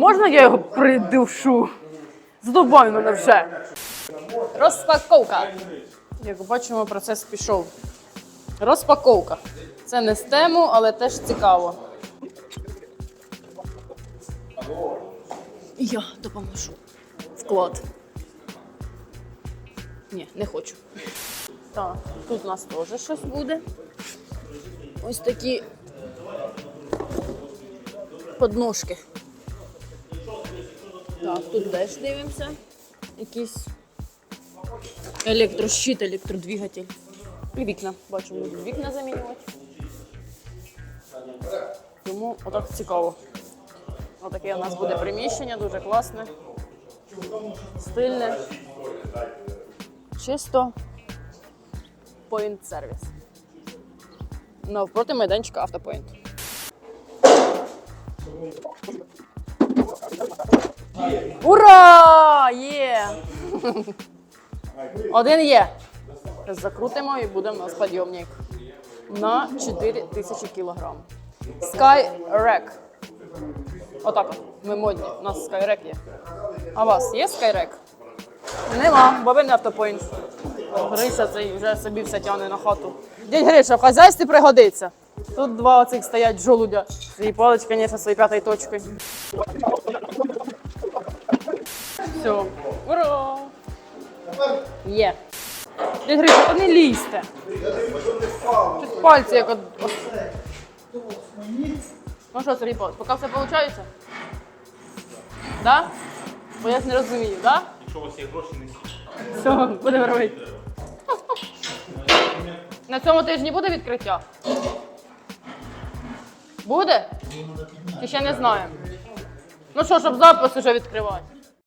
Можна я його придушу? Задовбай мене вже. Розпаковка. Як бачимо, процес пішов. Розпаковка. Це не з тему, але теж цікаво. Я допоможу. Вклад. Ні, не хочу. Так, тут у нас теж щось буде. Ось такі подножки. Так, тут теж дивимося. Якийсь електрощит, електродвигатель. І вікна. Бачимо, вікна замінювати. Тому отак цікаво. Отаке у нас буде приміщення, дуже класне, стильне. Чисто point сервіс. Навпроти майданчика автопоінт. Ура! Є! Один є. Закрутимо і буде в нас підйомник на 4 тисячі кілограм. Skyrack. Отак. Ми модні. У нас Skyrack є. А у вас є Skyrack? Нема, бо ви не автопоінт. Гриша цей вже собі все тягне на хату. Дядь Гриша, в хазяйстві пригодиться. Тут два оцих стоять жолудя. І палич, звісно, своєю п'ятою точкою. Все. Ура! Є. Дядь Гриша, та не лізьте. Щось пальці як от. Ну що, Сергій Павлович, поки все виходить? Да? Бо я ж не розумію, да? Якщо у вас є гроші, не Все, будемо робити. На цьому тижні буде відкриття? Буде? Чи ще не знаємо? Ну що, щоб запис уже відкривати?